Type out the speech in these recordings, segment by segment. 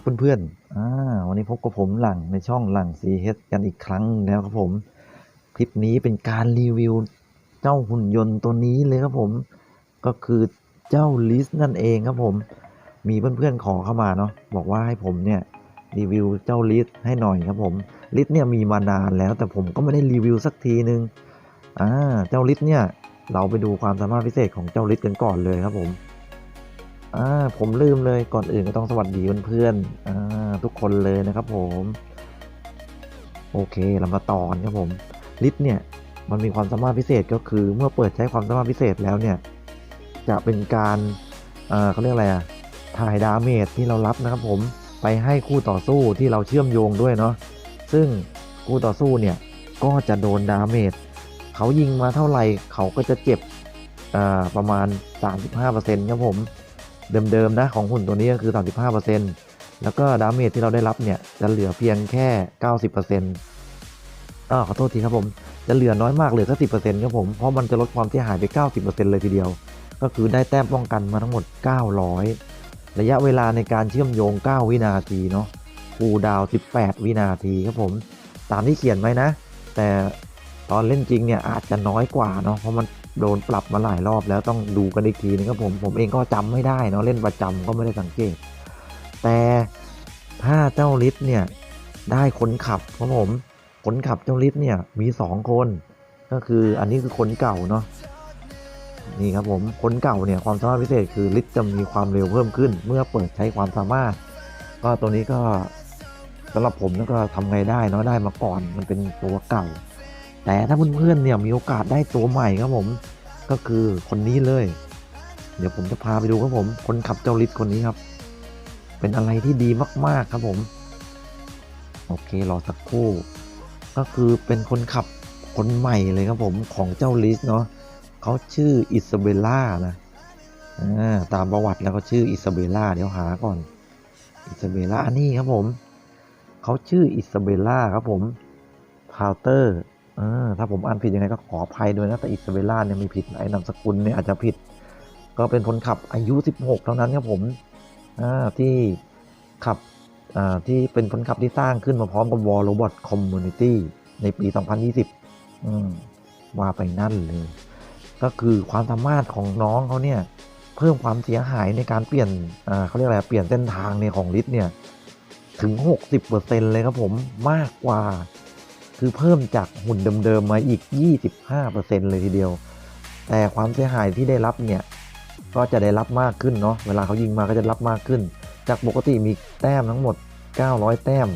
สวัสดีครับเพื่อนๆอ่าวันนี้พบกับผมหลังในช่องหลัง CH กันอีกครั้งแล้วครับผม คลิปนี้เป็นการรีวิวเจ้าหุ่นยนต์ตัวนี้เลยครับผม ก็คือเจ้าลิสนั่นเองครับผม มีเพื่อนๆขอเข้ามาเนาะบอกว่าให้ผมเนี่ยรีวิวเจ้าลิสให้หน่อยครับผมลิสเนี่ยมีมานานแล้วแต่ผมก็ไม่ได้รีวิวสักทีนึงอ่าเจ้าลิสเนี่ยเราไปดูความสามารถพิเศษของเจ้าลิสกันก่อนเลยครับผม อ่าผมลืมเลยก่อนอื่นก็ต้องสวัสดีเพื่อนๆอ่าทุกคนเลยนะครับผม โอเคเรามาต่อกันครับผมลิฟต์เนี่ยมันมีความสามารถพิเศษก็คือเมื่อเปิดใช้ความสามารถพิเศษแล้วเนี่ย จะเป็นการเออเขาเรียกอะไรอะถ่ายดาเมจที่เรารับนะครับผมไปให้คู่ต่อสู้ที่เราเชื่อมโยงด้วยเนาะซึ่งคู่ต่อสู้เนี่ยก็จะโดนดาเมจเขายิงมาเท่าไหร่เขาก็จะเจ็บอ่าประมาณ 35%ครับผม เดิมๆนะของหุ่นตัวนี้ก็คือ 35%แล้วก็ดาเมจที่เราได้รับเนี่ยจะเหลือเพียงแค่ 90%อ่าขอโทษทีครับผมจะเหลือน้อยมากเหลือแค่10%ครับผมเพราะมันจะลดความเสียหายไป 90%เลยทีเดียว ก็คือได้แต้มป้องกันมาทั้งหมด 900 ระยะเวลาในการเชื่อมโยง 9 วินาทีเนาะคูดาว 18 วินาทีครับผม ตามที่เขียนไว้นะ แต่ตอนเล่นจริงเนี่ยอาจจะน้อยกว่าเนาะเพราะมัน โดนปรับมาหลายรอบแล้วต้องดูกันอีกทีนึงครับผมผมเองก็จำไม่ได้เนาะเล่นประจำก็ไม่ได้สังเกต แต่ถ้าเจ้าลิฟเนี่ยได้คนขับครับผมคนขับเจ้าลิฟเนี่ยมี 2 คน ก็คืออันนี้คือคนเก่าเนาะนี่ครับผมคนเก่าเนี่ยความสามารถพิเศษคือลิฟจะมีความเร็วเพิ่มขึ้น เมื่อเปิดใช้ความสามารถ ก็ตัวนี้ก็สำหรับผมนั่นก็ทำไงได้เนาะได้มาก่อนมันเป็นตัวเก่า แต่ถ้าเพื่อนๆเนี่ยมีโอกาสได้ตัวใหม่ครับผม ก็คือคนนี้เลย เดี๋ยวผมจะพาไปดูครับผม คนขับเจ้าลิฟคนนี้ครับ เป็นอะไรที่ดีมากๆครับผม โอเครอสักครู่ ก็คือเป็นคนขับคนใหม่เลยครับผมของเจ้าลิสเนาะเขาชื่ออิซาเบลล่านะตามประวัติแล้วก็ชื่ออิซาเบลล่าเดี๋ยวหาก่อน อิซาเบลล่านนี้ครับผม เขาชื่ออิซาเบลล่าครับผมพาวเตอร์ ถ้าผมอ่านผิดยังไงก็ขออภัยด้วยนะแต่อิซาเบล่าเนี่ยไม่ผิดไอ้นามสกุลเนี่ยอาจจะผิด ก็เป็นคนขับอายุ 16 เท่านั้นครับผมอที่ขับที่เป็นคนขับที่สร้างขึ้นมาพร้อมกับ War Robot Community ในปี 2020อืมว่าไปนั่นเลย ก็คือความสามารถของน้องเขาเนี่ยเพิ่มความเสียหายในการเปลี่ยนเขาเรียกอะไรเปลี่ยนเส้นทางเนี่ยของลิฟเนี่ยถึง 60%เลยครับผมมากกว่า คือเพิ่มจากหุ่นเดิมๆมาอีก 25%เลยทีเดียว แต่ความเสียหายที่ได้รับเนี่ย ก็จะได้รับมากขึ้นเนาะ เวลาเขายิงมาก็จะรับมากขึ้น จากปกติมีแต้มทั้งหมด 900 แต้ม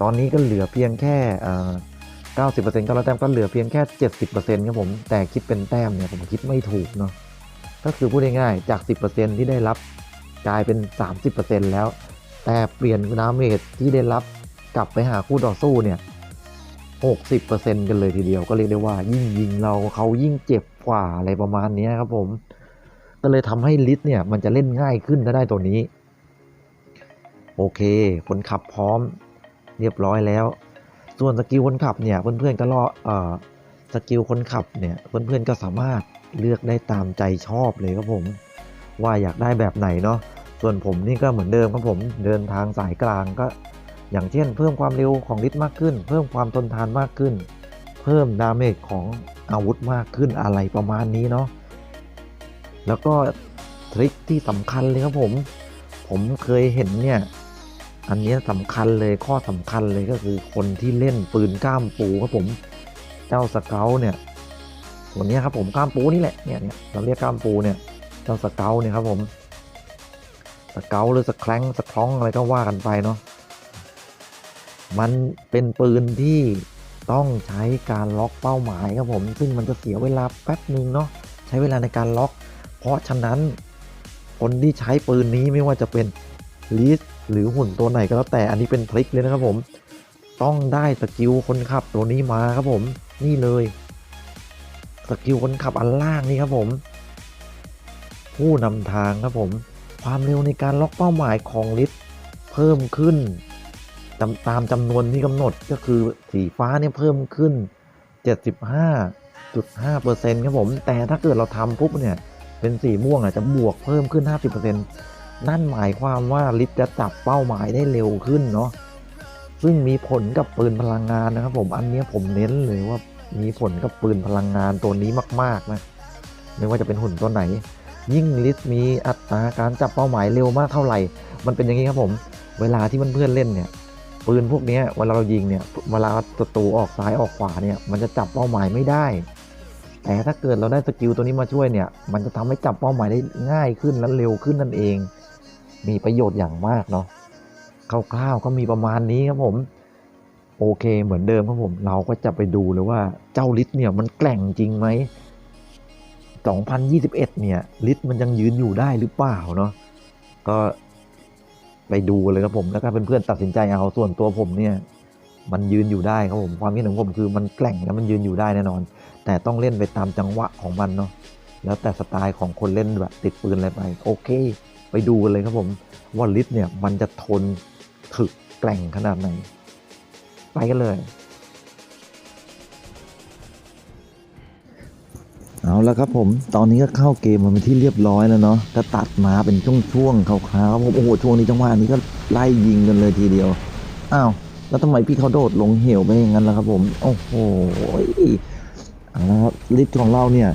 ตอนนี้ก็เหลือเพียงแค่อ่า90% 900แต้มก็เหลือเพียงแค่70%ครับผม แต่คิดเป็นแต้มเนี่ยผมคิดไม่ถูกเนาะ ก็คือพูดง่ายๆ จาก10%ที่ได้รับกลายเป็น30%แล้ว แต่เปลี่ยนดาเมจที่ได้รับกลับไปหาคู่ต่อสู้เนี่ย 60%กันเลยทีเดียวก็เรียกได้ว่ายิ่งยิงเราเขายิ่งเจ็บกว่าอะไรประมาณนี้ครับผม ก็เลยทำให้ลิสเนี่ยมันจะเล่นง่ายขึ้นถ้าได้ตัวนี้ โอเค คนขับพร้อมเรียบร้อยแล้ว ส่วนสกิลคนขับเนี่ยเพื่อนๆก็รอเอ่อสกิลคนขับเนี่ยเพื่อนๆก็สามารถเลือกได้ตามใจชอบเลยครับผม ว่าอยากได้แบบไหนเนาะส่วนผมนี่ก็เหมือนเดิมครับผมเดินทางสายกลางก็ อย่างเช่น เพิ่มความเร็วของลิฟต์มากขึ้น เพิ่มความทนทานมากขึ้น เพิ่มดาเมจของอาวุธมากขึ้นอะไรประมาณนี้เนาะแล้วก็ทริคที่สำคัญเลยครับผม ผมเคยเห็นเนี่ยอันนี้สำคัญเลยข้อสำคัญเลยก็คือคนที่เล่นปืนกล้ามปูครับผม เจ้าสเกลเนี่ยตัวนี้ครับผมกล้ามปูนี่แหละเนี่ยเนี่ยเราเรียกกล้ามปูเนี่ยเจ้าสเกลเนี่ยครับผมสเกลหรือสแคลงสคล้องอะไรก็ว่ากันไปเนาะ มันเป็นปืนที่ต้องใช้การล็อกเป้าหมายครับผม ซึ่งมันจะเสียเวลาแป๊บหนึ่งเนาะใช้เวลาในการล็อก เพราะฉะนั้นคนที่ใช้ปืนนี้ไม่ว่าจะเป็นลิสหรือหุ่นตัวไหนก็แล้วแต่อันนี้เป็นทริคเลยนะครับผม ต้องได้สกิลคนขับตัวนี้มาครับผมนี่เลยสกิลคนขับอันล่างนี่ครับผม ผู้นำทางครับผม ความเร็วในการล็อกเป้าหมายของลิสเพิ่มขึ้น ตามตามจำนวนที่กำหนดก็คือสีฟ้าเนี่ยเพิ่มขึ้น 75.5%ครับผม แต่ถ้าเกิดเราทำปุ๊บเนี่ย เป็นสีม่วงอะจะบวกเพิ่มขึ้น 50%นั่นหมายความว่าลิฟต์จะจับเป้าหมายได้เร็วขึ้นเนาะซึ่งมีผลกับปืนพลังงานนะครับผมอันนี้ผมเน้นเลยว่ามีผลกับปืนพลังงานตัวนี้มากๆนะไม่ว่าจะเป็นหุ่นตัวไหน ยิ่งลิสต์มีอัตราการจับเป้าหมายเร็วมากเท่าไหร่ มันเป็นอย่างนี้ครับผม เวลาที่เพื่อนๆเล่นเนี่ย ปืนพวกนี้เวลาเรายิงเนี่ยเวลาศัตรูออกซ้ายออกขวาเนี่ยมันจะจับเป้าหมายไม่ได้ แต่ถ้าเกิดเราได้สกิลตัวนี้มาช่วยเนี่ย มันจะทำให้จับเป้าหมายได้ง่ายขึ้นและเร็วขึ้นนั่นเอง มีประโยชน์อย่างมากเนาะคร่าวๆก็มีประมาณนี้ครับผม โอเคเหมือนเดิมครับผม เราก็จะไปดูเลยว่าเจ้าลิสเนี่ยมันแกร่งจริงไหม2021 เนี่ยลิสมันยังยืนอยู่ได้หรือเปล่าเนาะก็ ไปดูเลยครับผมแล้วก็เพื่อนๆตัดสินใจเอาส่วนตัวผมเนี่ย มันยืนอยู่ได้ครับผมความคิดของผมคือมันแกล่งแล้วมันยืนอยู่ได้แน่นอน แต่ต้องเล่นไปตามจังหวะของมันเนาะแล้วแต่สไตล์ของคนเล่นแบบติดปืนอะไรไปโอเค ไปดูกันเลยครับผมว่าลิสเนี่ยมันจะทนถึกแกล่งขนาดไหน ไปกันเลย เอาแล้วครับผมตอนนี้ก็เข้าเกมมาเป็นที่เรียบร้อยแล้วเนาะก็ตัดมาเป็นช่วงๆคร่าวๆครับผมโอ้โหช่วงนี้จังหวะนี้ก็ไล่ยิงกันเลยทีเดียวอ้าวแล้วทำไมพี่เขาโดดลงเหวไปอย่างนั้นล่ะครับผมโอ้โหเอาละครับลิฟต์ของเราเนี่ย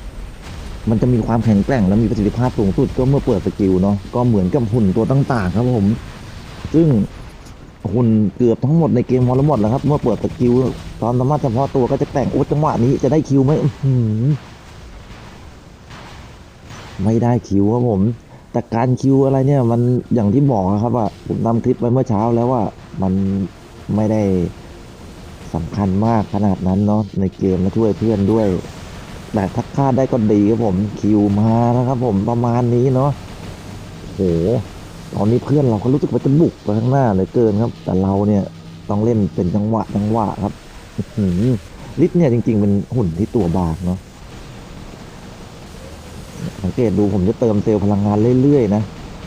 มันจะมีความแข็งแกร่งและมีประสิทธิภาพสูงสุดก็เมื่อเปิดสกิลเนาะก็เหมือนกับหุ่นตัวต่างๆครับผม ซึ่งหุ่นเกือบทั้งหมดในเกมวอลหมดแล้วครับ เมื่อเปิดสกิลตอนสามารถเฉพาะตัวก็จะแต่งโอ้จังหวะนี้จะได้คิวไหมอื้อหือ ไม่ได้คิวครับผม แต่การคิวอะไรเนี่ยมันอย่างที่บอกนะครับว่าผมทำคลิปไปเมื่อเช้าแล้วว่ามันไม่ได้สำคัญมากขนาดนั้นเนาะในเกมมาช่วยเพื่อนด้วย แต่ถ้าฆ่าได้ก็ดีครับผมคิวมาแล้วครับผมประมาณนี้เนาะโหตอนนี้เพื่อนเราก็รู้สึกว่าจะบุกไปข้างหน้าเลือเกินครับ แต่เราเนี่ยต้องเล่นเป็นจังหวะจังหวะครับหือลิฟเนี่ยจริง ๆ เป็นหุ่นที่ตัวบางเนาะ เกตดูผมจะเติมเซลล์พลังงานเรื่อยๆนะ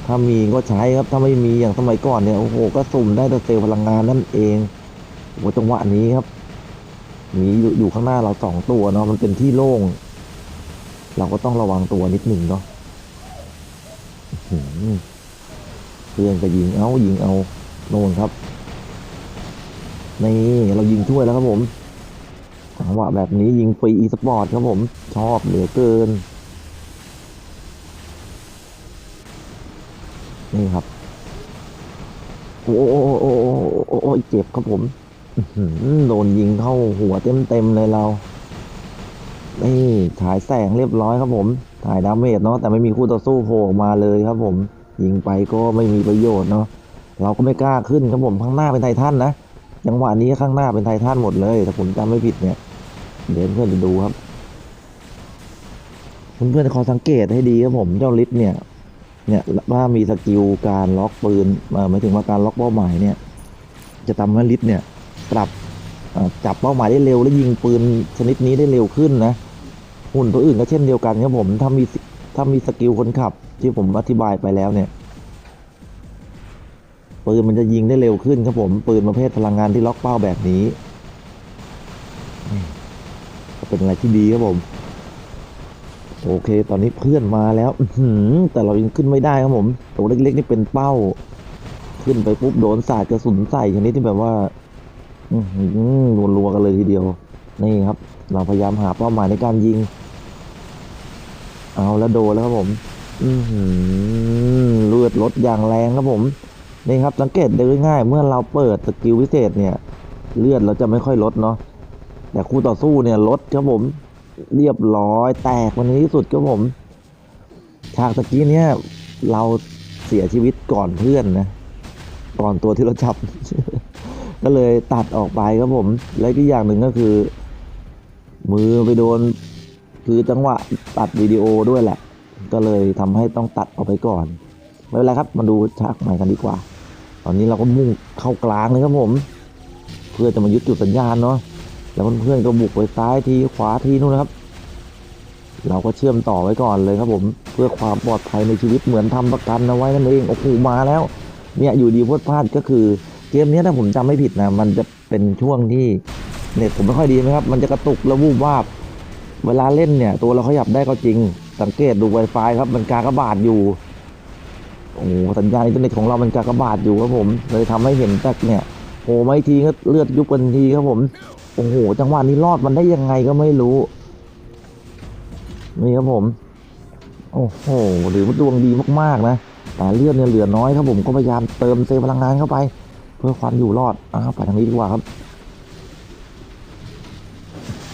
ถ้ามีก็ใช้ครับถ้าไม่มีอย่างสมัยก่อนเนี่ยโอ้โหก็สุ่มได้แต่เซลล์พลังงานนั่นเองโอ้จังหวะนี้ครับมีอยู่ข้างหน้าเราสองตัวเนาะมันเป็นที่โล่ง เราก็ต้องระวังตัวนิดหนึ่งเนาะเพื่อนก็ยิงเอายิงเอาโน่นครับนี่เรายิงช่วยแล้วครับผมจังหวะแบบนี้ยิงฟรีอีสปอร์ตครับผม ชอบเหลือเกิน นี่ครับ โอ้โอ้โอ้โอ้โอ้โอ้เจ็บครับผมโดนยิงเข้าหัวเต็มเต็มๆเลยเรานี่ฉายแสงเรียบร้อยครับผมถ่ายดาเมจเนาะแต่ไม่มีคู่ต่อสู้โผล่ออกมาเลยครับผม ยิงไปก็ไม่มีประโยชน์เนาะเราก็ไม่กล้าขึ้นครับผมข้างหน้าเป็นไททันนะจังหวะนี้ข้างหน้าเป็นไททันหมดเลยถ้าผมจำไม่ผิดเนี่ยเดี๋ยวเพื่อนจะดูครับเพื่อนๆคอยสังเกตให้ดีครับผมเจ้าลิฟต์เนี่ย เนี่ยว่ามีสกิลการล็อกปืนหมายถึงว่าการล็อกเป้าหมายเนี่ยจะทำให้ลิฟต์เนี่ยปรับจับเป้าหมายได้เร็ว และยิงปืนชนิดนี้ได้เร็วขึ้นนะหุ่นตัวอื่นก็เช่นเดียวกันครับผมถ้ามีถ้ามีสกิลคนขับ ที่ผมอธิบายไปแล้วเนี่ยปืนมันจะยิงได้เร็วขึ้นครับผมปืนประเภทพลังงานที่ล็อกเป้าแบบนี้เป็นอะไรที่ดีครับผม โอเค ตอนนี้เพื่อนมาแล้วอืแต่เรายังขึ้นไม่ได้ครับผมตัวเล็กๆนี่เป็นเป้า ขึ้นไปปุ๊บโดนสาดกระสุนใส่ชนิดที่แบบว่าอือหือรัวๆกันเลยทีเดียว นี่ครับ เราพยายามหาเป้าหมายในการยิง เอาแล้วโดนแล้วครับผมอือหือเลือดลดอย่างแรงครับผม นี่ครับ สังเกตได้ง่าย เมื่อเราเปิดสกิลพิเศษเนี่ย เลือดเราจะไม่ค่อยลดเนาะแต่คู่ต่อสู้เนี่ยลดครับผม เรียบร้อยแตกวันนี้ที่สุดครับผมฉากตะกี้เนี่ยเราเสียชีวิตก่อนเพื่อนนะ ก่อนตัวที่เราจับ ก็เลยตัดออกไปครับผม และอีกอย่างหนึ่งก็คือ มือไปโดน คือจังหวะตัดวิดีโอด้วยแหละ ก็เลยทำให้ต้องตัดออกไปก่อนไม่เป็นไรครับ มาดูฉากใหม่กันดีกว่า ตอนนี้เราก็มุ่งเข้ากลางเลยครับผม เพื่อจะมายึดจุดสัญญาณเนาะ แล้วเพื่อนๆก็บุกไปซ้ายทีขวาทีนู่นนะครับ เราก็เชื่อมต่อไว้ก่อนเลยครับผมเพื่อความปลอดภัยในชีวิตเหมือนทำประกันเอาไว้นั่นเองโอ้โหมาแล้ว เนี่ยอยู่ดีพลดพลาดก็คือเกมนี้ถ้าผมจำไม่ผิดนะมันจะเป็นช่วงที่เน็ตผมไม่ค่อยดีนะครับ มันจะกระตุกแล้ววูบวาบ เวลาเล่นเนี่ย ตัวเราขยับได้ก็จริง สังเกตดู Wi-Fi ครับมันกากระบาทอยู่โอ้โหสัญญาณอินเทอร์เน็ตของเรามันกากระบาทอยู่ครับผมเลยทำให้เห็นแต่เนี่ย โอ้ไม่ทีก็เลือดยุบกันทีครับผมโอ้โหจังหวะนี้รอดมันได้ยังไงก็ไม่รู้นี่ครับผม โอ้โหหรือว่าดวงดีมากๆนะแต่เลือดเนี่ยเหลือน้อยครับผมก็พยายามเติมเซลพลังงานเข้าไป เพื่อความอยู่รอดอ้าวไปทางนี้ดีกว่าครับ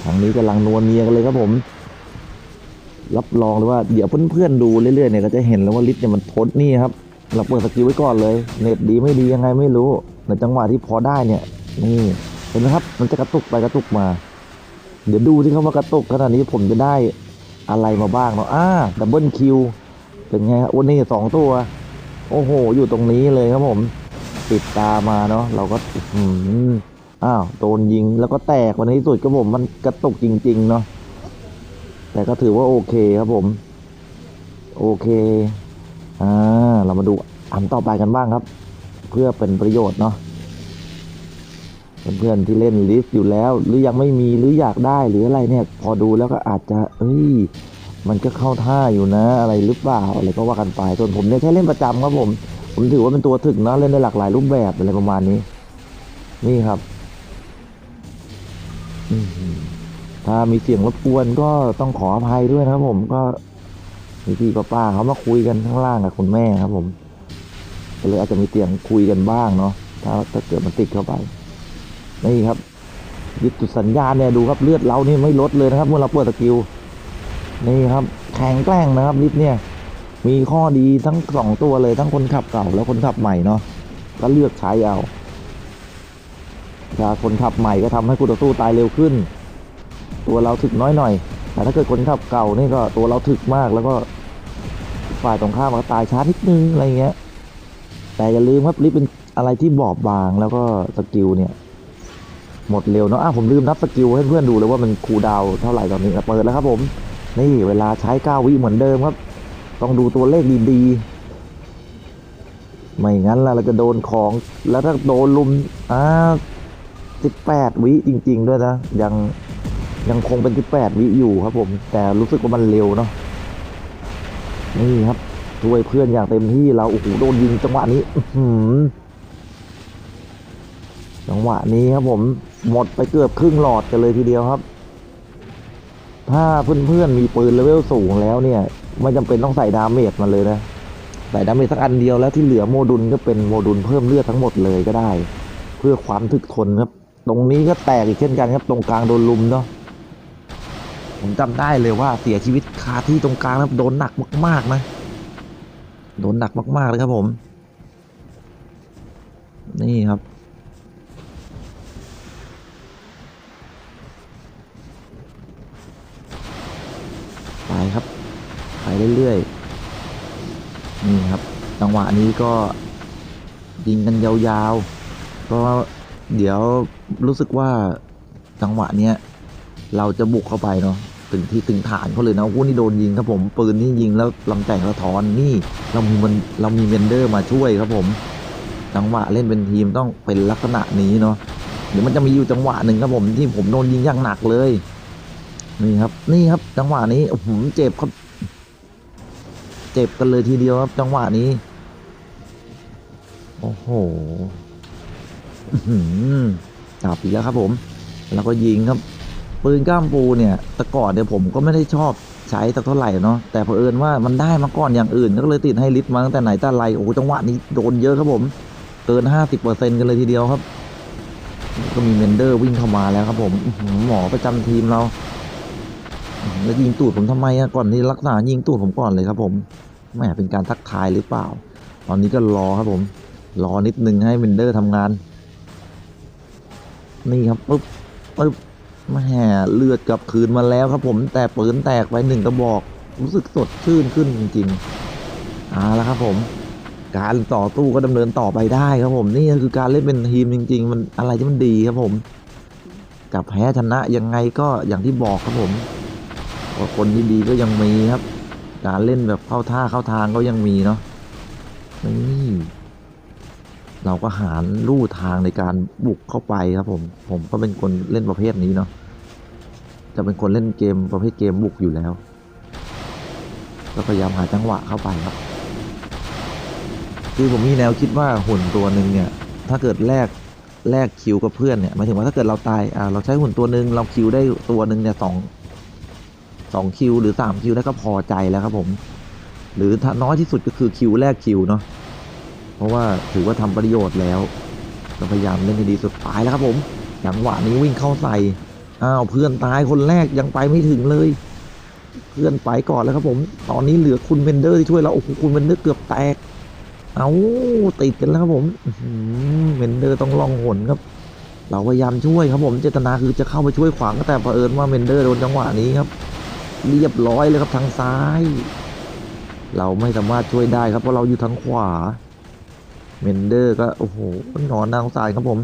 ทางนี้กำลังนวลเนียกันเลยครับผม รับรองเลยว่าเดี๋ยวเพื่อนๆดูเรื่อยๆเนี่ยก็จะเห็นแล้วว่าลิฟต์เนี่ยมันทดนี่ครับเราเปิดสกิลไว้ก่อนเลย เน็ตดีไม่ดียังไงไม่รู้ ในจังหวะที่พอได้เนี่ยนี่เห็นไหมครับ มันจะกระตุกไปกระตุกมา เดี๋ยวดูที่เขาว่ากระตุกขนาดนี้ผมจะได้อะไรมาบ้างเนาะอ่าดับเบิลคิวเป็นไงครับวันนี้สองตัว โอ้โห อยู่ตรงนี้เลยครับผม ติดตามาเนาะเราก็อื้อหืออ้าวโดนยิงแล้วก็แตกวันที่สุดครับผมมันกระตุกจริง ๆ เนาะแต่ก็ถือว่าโอเคครับผม โอเค อ่า เรามาดูอันต่อไปกันบ้างครับ เพื่อเป็นประโยชน์เนาะเพื่อนๆที่เล่นลิสต์อยู่แล้ว หรือยังไม่มีหรืออยากได้หรืออะไรเนี่ย พอดูแล้วก็อาจจะ เอ้ย มันก็เข้าท่าอยู่นะ อะไรหรือเปล่าอะไรก็ว่ากันไปส่วนผมเนี่ยแค่เล่นประจำครับผม ผมถือว่าเป็นตัวถึกเนาะเล่นได้หลากหลายรูปแบบอะไรประมาณนี้ นี่ครับถ้ามีเสียงรบกวนก็ต้องขออภัยด้วยนะครับผมก็พี่พี่ๆป้าๆเขามาคุยกันข้างล่างกับคุณแม่ครับผม ก็เลยอาจจะมีเสียงคุยกันบ้างเนาะถ้าถ้าเกิดมันติดเข้าไปนี่ครับยึดจุดสัญญาณเนี่ยดูครับเลือดเรานี่ไม่ลดเลยนะครับเมื่อเราเปิดสกิลนี่ครับแข็งแกร่งนะครับลิฟต์เนี่ย มีข้อดีทั้งสองตัวเลยทั้งคนขับเก่าแล้วคนขับใหม่เนาะก็เลือกใช้เอาถ้าคนขับใหม่ก็ทำให้คู่ต่อสู้ตายเร็วขึ้น ตัวเราถึกน้อยหน่อย แต่ถ้าเกิดคนขับเก่านี่ก็ตัวเราถึกมากแล้วก็ฝ่ายตรงข้ามก็ตายช้านิดนึงอะไรเงี้ย แต่อย่าลืมครับลิฟเป็นอะไรที่บอบบางแล้วก็สกิลเนี่ยหมดเร็วเนาะอะผมลืมนับสกิลให้เพื่อนดูเลยว่ามันคูดาวเท่าไหร่ตอนนี้เปิดแล้วครับผม นี่เวลาใช้9วิเหมือนเดิมครับ ต้องดูตัวเลขดีๆ ไม่งั้นละเราจะโดนของแล้วถ้าโดนลุมอ่า18วิจริง ๆ ด้วยนะ ยังยังคงเป็น18วิอยู่ครับผม แต่รู้สึกว่ามันเร็วเนาะนี่ครับ ช่วยเพื่อนอย่างเต็มที่เราโอ้โหโดนยิงจังหวะนี้อืจังหวะนี้ครับผมหมดไปเกือบครึ่งหลอดกันเลยทีเดียวครับ ถ้าเพื่อนๆมีปืนเลเวลสูงแล้วเนี่ย ไม่จำเป็นต้องใส่ดาเมจมาเลยนะใส่ดาเมจสักอันเดียวแล้วที่เหลือโมดุลก็เป็นโมดุลเพิ่มเลือดทั้งหมดเลยก็ได้ เพื่อความถึกทนครับ ตรงนี้ก็แตกอีกเช่นกันครับ ตรงกลางโดนลุมเนาะผมจำได้เลยว่าเสียชีวิตคาที่ตรงกลางครับโดนหนักมากๆนะ โดนหนักมาก ๆ เลยครับผม นี่ครับ ไปครับ ไปเรื่อยๆ นี่ครับ จังหวะนี้ก็ยิงกันยาวๆก็เดี๋ยวรู้สึกว่าจังหวะเนี้ย เราจะบุกเข้าไปเนาะ ถึงที่ถึงฐานเขาเลยนะโอ้นี่โดนยิงครับผมปืนนี่ยิงแล้วลำแต่งสะท้อนนี่เรามีมันเรามีเวนเดอร์มาช่วยครับผมจังหวะเล่นเป็นทีมต้องเป็นลักษณะนี้เนาะเดี๋ยวมันจะมีอยู่จังหวะหนึ่งครับผมที่ผมโดนยิงอย่างหนักเลย นี่ครับ นี่ครับ จังหวะนี้โอ้โหเจ็บครับเจ็บกันเลยทีเดียวครับ จังหวะนี้ โอ้โหอือหือจับอีกแล้วครับผม แล้วก็ยิงครับ ปืนก้ามปูเนี่ยแต่ก่อนเนี่ยผมก็ไม่ได้ชอบใช้สักเท่าไหร่เนาะแต่เผอิญว่ามันได้มาก่อนอย่างอื่นก็เลยติดให้ลิฟต์มาตั้งแต่ไหนแต่ไรโอ้โหจังหวะนี้โดนเยอะครับผม เกินห้าสิบเปอร์เซ็นกันเลยทีเดียวครับ ก็มีเมนเดอร์วิ่งเข้ามาแล้วครับผมหมอประจำทีมเราแล้วยิงตูดผมทำไมอะก่อนที่รักษายิงตูดผมก่อนเลยครับ ผมแหมเป็นการทักทายหรือเปล่า ตอนนี้ก็รอครับผม รอนิดนึงให้เวนเดอร์ทำงาน นี่ครับปึ๊บปึ๊บ แหม่เลือดกลับคืนมาแล้วครับผมแต่ปืนแตกไปหนึ่งกระบอก รู้สึกสดชื่นขึ้นจริงๆเอาละครับผม การต่อสู้ก็ดำเนินต่อไปได้ครับผมนี่คือการเล่นเป็นทีมจริง ๆ มันอะไรที่มันดีครับผมกับแพ้ชนะยังไงก็อย่างที่บอกครับผมว่าคนที่ดีก็ยังมีครับ การเล่นแบบเข้าท่าเข้าทางก็ยังมีเนาะนี่เราก็หาลู่ทางในการบุกเข้าไปครับผม ผมก็เป็นคนเล่นประเภทนี้เนาะ จะเป็นคนเล่นเกมประเภทเกมบุกอยู่แล้วก็พยายามหาจังหวะเข้าไปครับ คือผมมีแนวคิดว่าหุ่นตัวหนึ่งเนี่ย ถ้าเกิดแลกแลกคิวกับเพื่อนเนี่ยหมายถึงว่าถ้าเกิดเราตายอ่าเราใช้หุ่นตัวหนึ่งเราคิวได้ตัวหนึ่งเนี่ยสองสองคิวหรือสามคิวได้วก็พอใจแล้วครับผม หรือถ้าน้อยที่สุดก็คือคิวแรกคิวเนาะเพราะว่าถือว่าทำประโยชน์แล้วก็พยายามเล่นให้ดีสุดตายแล้วครับผมจังหวะนี้วิ่งเข้าใส่ อ้าวเพื่อนตายคนแรกยังไปไม่ถึงเลย เพื่อนไปก่อนแล้วครับผม ตอนนี้เหลือคุณเบนเดอร์ที่ช่วยเราโอ้โหคุณเบนเดอร์เกือบแตก เอาติดกันแล้วครับผมเบนเดอร์ต้องลองหนครับ เราพยายามช่วยครับผมเจตนาคือจะเข้าไปช่วยขวางแต่เผอิญว่าเบนเดอร์โดนจังหวะนี้ครับ เรียบร้อยเลยครับทางซ้าย เราไม่สามารถช่วยได้ครับเพราะเราอยู่ทางขวาเมนเดอร์ก็โอ้โหนอนนางสายครับผม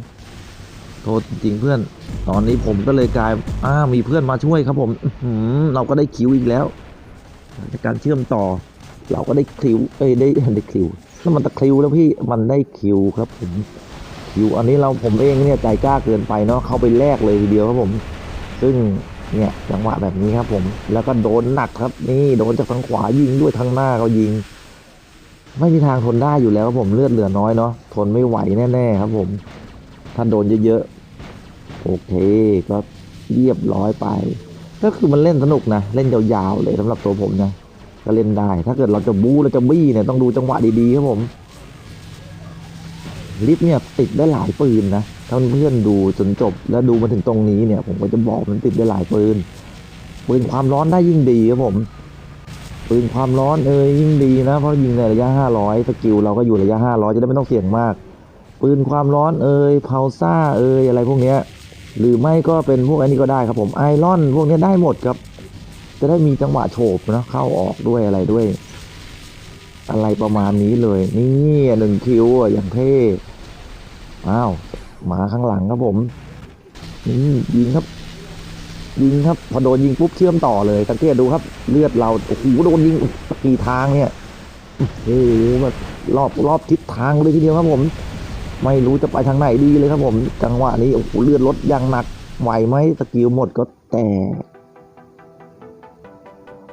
โทษจริงเพื่อน ตอนนี้ผมก็เลยกลายอ้ามีเพื่อนมาช่วยครับผมอื้อหือเราก็ได้คิวอีกแล้วจากการเชื่อมต่อ เราก็ได้คิวเอ้ยได้ได้คิวแล้วมันตะคิวแล้วพี่มันได้คิวครับผมคิวอันนี้เราผมเองเนี่ยใจกล้าเกินไปเนาะเข้าไปแลกเลยทีเดียวครับผม ซึ่งเนี่ยจังหวะแบบนี้ครับผม แล้วก็โดนหนักครับ นี่โดนจากทางขวายิงด้วยทางหน้าก็ยิง ไม่มีทางทนได้อยู่แล้วครับผมเลือดเหลือน้อยเนาะทนไม่ไหวแน่ๆครับผมถ้าโดนเยอะ โอเค ก็เรียบร้อยไป ก็คือมันเล่นสนุกนะ เล่นยาวๆเลยสำหรับตัวผมนะ ก็เล่นได้ ถ้าเกิดเราจะบู๊เราจะบี้เนี่ยต้องดูจังหวะดีๆครับผมลิฟต์เนี่ยติดได้หลายปืนนะถ้าเพื่อนดูจนจบแล้วดูมาถึงตรงนี้เนี่ย ผมก็จะบอกมันติดได้หลายปืน ปืนความร้อนได้ยิ่งดีครับผม ปืนความร้อนเอ้ยยิ่งดีนะเพราะยิงในระยะ 500 สกิลเราก็อยู่ระยะ 500 จะได้ไม่ต้องเสี่ยงมาก ปืนความร้อนเอ้ยเพาซ่าเอ้ยอะไรพวกเนี้ย หรือไม่ก็เป็นพวกอันนี้ก็ได้ครับผมไอรอนพวกนี้ได้หมดครับ จะได้มีจังหวะโฉบนะเข้าออกด้วยอะไรด้วย อะไรประมาณนี้เลย นี่หนึ่งคิวอะอย่างเท่อ้าวหมาข้างหลังครับผมนี่ยิงครับ ยิงครับพอโดนยิงปุ๊บเชื่อมต่อเลยสังเกตดูครับ เลือดเราโอ้โหโดนยิงกี่ทางเนี่ยโอ้โหแบบรอบรอบทิศทางเลยทีเดียวครับผม ไม่รู้จะไปทางไหนดีเลยครับผม จังหวะนี้โอ้โหเลือดลดอย่างหนักไหวไหมสกิลหมดก็แต่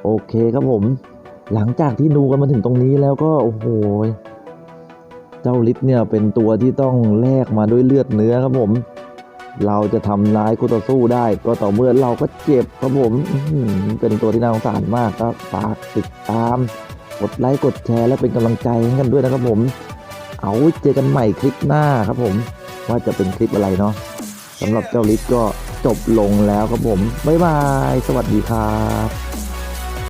โอเคครับผม หลังจากที่ดูกันมาถึงตรงนี้แล้วก็โอ้โหเจ้าลิฟเนี่ยเป็นตัวที่ต้องแลกมาด้วยเลือดเนื้อครับผม เราจะทำร้ายคู่ต่อสู้ได้ ก็ต่อเมื่อเราก็เจ็บครับผมเป็นตัวที่น่าสงสารมากก็ฝากติดตามกดไลค์กดแชร์และเป็นกำลังใจให้กันด้วยนะครับผม เอาเจอกันใหม่คลิปหน้าครับผม ว่าจะเป็นคลิปอะไรเนาะสำหรับเจ้าลิศก็จบลงแล้วครับผม บ๊ายบาย สวัสดีครับ